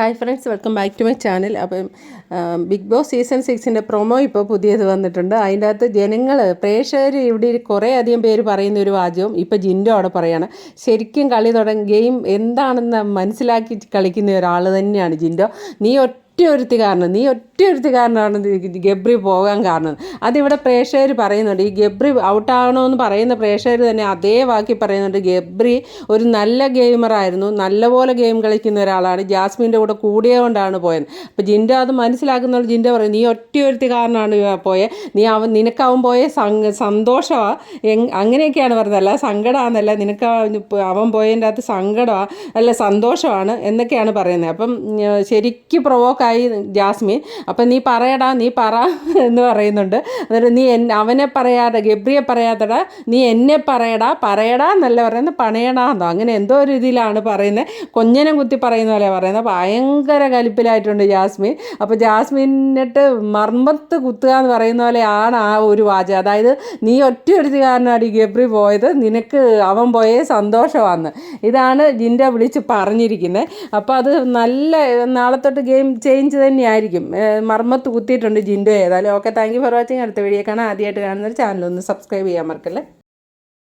Hi friends welcome back to my channel അപ്പം big boss season സിക്സിന്റെ promo ഇപ്പോൾ പുതിയത് വന്നിട്ടുണ്ട്. അതിന്റെ അകത്ത് ജനങ്ങൾ പ്രേക്ഷകർ ഇവിടെ കുറേ അധികം പേര് പറയുന്ന ഒരു വാചകവും ഇപ്പോൾ ജിൻഡോ അവിടെ പറയുകയാണ് ശരിക്കും കളി തുടങ്ങി ഗെയിം എന്താണെന്ന് മനസ്സിലാക്കി കളിക്കുന്ന ഒരാൾ തന്നെയാണ് ജിൻഡോ. നീ ഒറ്റ ഒരുത്തി കാരണം. നീ ഒറ്റയൊരുത്തി കാരണമാണ് ഗബ്രി പോകാൻ കാരണം. അതിവിടെ പ്രേക്ഷകർ പറയുന്നുണ്ട് ഈ ഗബ്രി ഔട്ടാകണമെന്ന് പറയുന്ന പ്രേക്ഷകർ തന്നെ അതേ വാക്കി പറയുന്നുണ്ട് ഗബ്രി ഒരു നല്ല ഗെയിമറായിരുന്നു നല്ലപോലെ ഗെയിം കളിക്കുന്ന ഒരാളാണ് ജാസ്മിന്റെ കൂടെ കൂടിയതുകൊണ്ടാണ് പോയത്. അപ്പോൾ ജിൻഡോ അത് മനസ്സിലാക്കുന്ന ജിൻഡോ പറയും നീ ഒറ്റ ഒരുത്തി കാരണമാണ് പോയത് നീ അവൻ നിനക്കവൻ പോയ സന്തോഷമാണ് അങ്ങനെയൊക്കെയാണ് പറഞ്ഞത് അല്ല സങ്കടമാണെന്നല്ല നിനക്ക് അവൻ- പോയതിന്റെ അകത്ത് സങ്കടമാണ് അല്ല സന്തോഷമാണ് എന്നൊക്കെയാണ് പറയുന്നത്. അപ്പം ശരിക്കും ശരിക്ക് പ്രൊവോക്കായി ജാസ്മിൻ. അപ്പം നീ പറയടാ നീ പറ എന്ന് പറയുന്നുണ്ട്. എന്നിട്ട് നീ എൻ അവനെ പറയാതെ ഗബ്രിയെ പറയാത്തടാ നീ എന്നെ പറയടാ പറയടാ എന്നല്ല പറയുന്നത്? പണയടാ എന്നോ? അങ്ങനെ എന്തോ ഒരു ഇതിലാണ് പറയുന്നത്. കൊഞ്ഞനം കുത്തി പറയുന്ന പോലെ പറയുന്നത്. ഭയങ്കര കലിപ്പിലായിട്ടുണ്ട് ജാസ്മിൻ. അപ്പോൾ ജാസ്മിനിട്ട് മർമ്മത്ത് കുത്തുക എന്ന് പറയുന്ന പോലെയാണ് ആ ഒരു വാചകം. അതായത് നീ ഒറ്റ ഒരു കാരണമാണ് ഈ ഗബ്രി പോയത്. നിനക്ക് അവൻ പോയേ സന്തോഷമാണ് ഇതാണ് ജിന്റെ വിളിച്ച് പറഞ്ഞിരിക്കുന്നത് അപ്പോൾ അത് നല്ല നാളെ തൊട്ട് ഗെയിം ചേഞ്ച് തന്നെയായിരിക്കും. മർമ്മത്ത് കുത്തിയിട്ടുണ്ട് ജിൻഡോ ഏതായാലും. Okay thank you for watching അടുത്ത വീഡിയോ കാണാൻ ആദ്യമായിട്ട് കാണുന്നൊരു ചാനൽ ഒന്ന് സബ്സ്ക്രൈബ് ചെയ്യാൻ മറക്കല്ലേ?